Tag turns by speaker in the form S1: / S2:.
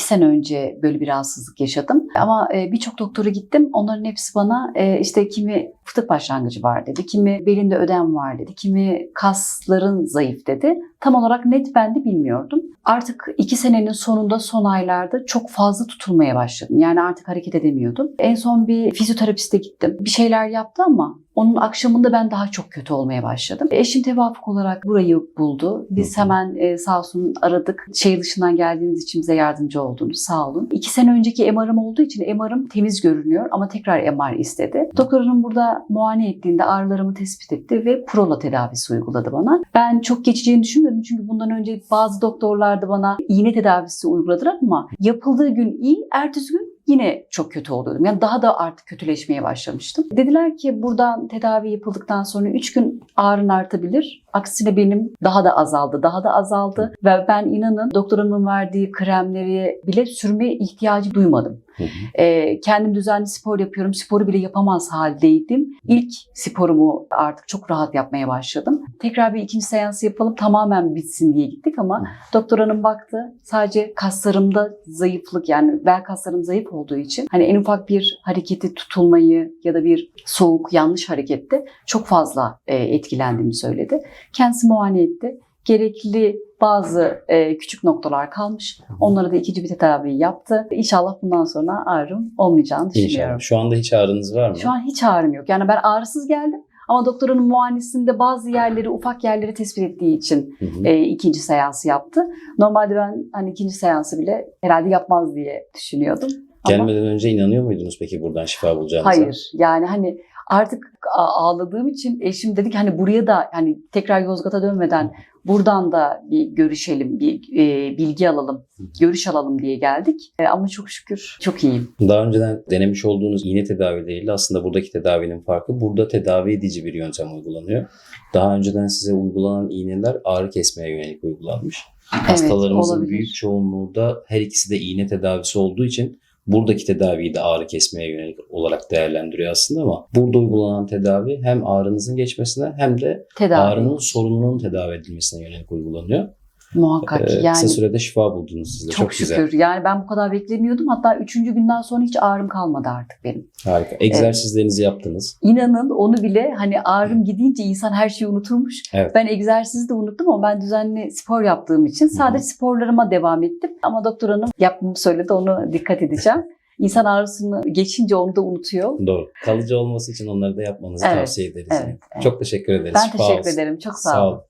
S1: iki sene önce böyle bir rahatsızlık yaşadım. Ama e, birçok doktora gittim. Onların hepsi bana e, işte kimi fıtık başlangıcı var dedi. Kimi belinde ödem var dedi. Kimi kasların zayıf dedi. Tam olarak net ben de bilmiyordum. Artık iki senenin sonunda son aylarda çok fazla tutulmaya başladım. Yani artık hareket edemiyordum. En son bir fizyoterapiste gittim. Bir şeyler yaptı ama onun akşamında ben daha çok kötü olmaya başladım. Eşim tevafuk olarak burayı buldu. Biz hemen e, sağ olsun aradık. Şehir dışından geldiğiniz için bize yardımcı oldunuz. Sağ olun. İki sene önceki MR'ım olduğu için MR'ım temiz görünüyor ama tekrar MR istedi. Doktor hanım muayene ettiğinde ağrılarımı tespit etti ve prola tedavisi uyguladı bana. Ben çok geçeceğini düşünmüyordum çünkü bundan önce bazı doktorlar da bana iğne tedavisi uyguladılar ama yapıldığı gün iyi, ertesi gün yine çok kötü oluyordum. Yani daha da artık kötüleşmeye başlamıştım. Dediler ki buradan tedavi yapıldıktan sonra 3 gün ağrın artabilir. Aksine benim daha da azaldı, daha da azaldı. Ve ben inanın doktorumun verdiği kremleri bile sürme ihtiyacı duymadım.
S2: Hı hı.
S1: Ee, kendim düzenli spor yapıyorum. Sporu bile yapamaz haldeydim. İlk sporumu artık çok rahat yapmaya başladım. Tekrar bir ikinci seansı yapalım tamamen bitsin diye gittik ama doktor hanım baktı. Sadece kaslarımda zayıflık yani bel kaslarım zayıf olduğu için hani en ufak bir hareketi tutulmayı ya da bir soğuk yanlış harekette çok fazla e, etkilendiğimi söyledi. Kendisi muayene etti. Gerekli bazı e, küçük noktalar kalmış. Onlara da ikinci bir tedavi yaptı. İnşallah bundan sonra ağrım olmayacağını düşünüyorum.
S2: İnşallah. Şu anda hiç ağrınız var mı?
S1: Şu an hiç ağrım yok. Yani ben ağrısız geldim. Ama doktorun muayenesinde bazı yerleri, ufak yerleri tespit ettiği için
S2: Hı hı.
S1: e, ikinci seansı yaptı. Normalde ben hani ikinci seansı bile herhalde yapmaz diye düşünüyordum. Ama
S2: Gelmeden önce inanıyor muydunuz peki buradan şifa bulacağınıza?
S1: hayır. Yani hani artık ağladığım için eşim dedi ki hani buraya da hani tekrar Yozgat'a dönmeden buradan da bir görüşelim, bir e, bilgi alalım, görüş alalım diye geldik. E, ama çok şükür çok iyiyim.
S2: Daha önceden denemiş olduğunuz iğne tedavileriyle aslında buradaki tedavinin farkı burada tedavi edici bir yöntem uygulanıyor. Daha önceden size uygulanan iğneler ağrı kesmeye yönelik uygulanmış. Hastalarımızın
S1: olabilir.
S2: büyük çoğunluğu da her ikisi de iğne tedavisi olduğu için buradaki tedaviyi de ağrı kesmeye yönelik olarak değerlendiriyor aslında ama burada uygulanan tedavi hem ağrınızın geçmesine hem de
S1: Tedavi.
S2: ağrının sorununun tedavi edilmesine yönelik uygulanıyor.
S1: Muhakkak
S2: Ee,
S1: yani.
S2: Kısa sürede şifa buldunuz siz de.
S1: Çok,
S2: Çok,
S1: şükür.
S2: güzel.
S1: Yani ben bu kadar beklemiyordum. Hatta üçüncü günden sonra hiç ağrım kalmadı artık benim.
S2: Harika. Egzersizlerinizi yaptınız.
S1: İnanın onu bile hani ağrım gidince insan her şeyi unuturmuş.
S2: Evet.
S1: Ben egzersizi de unuttum ama ben düzenli spor yaptığım için sadece sporlarıma devam ettim. Ama doktor hanım yapmamı söyledi onu dikkat edeceğim. İnsan ağrısını geçince onu da unutuyor.
S2: Doğru. Kalıcı olması için onları da yapmanızı
S1: Evet,
S2: tavsiye ederiz.
S1: evet,
S2: yani.
S1: evet.
S2: Çok teşekkür ederiz.
S1: Ben
S2: Şifa
S1: teşekkür
S2: olsun.
S1: ederim. Çok sağ,
S2: Sağ
S1: olun.
S2: olun.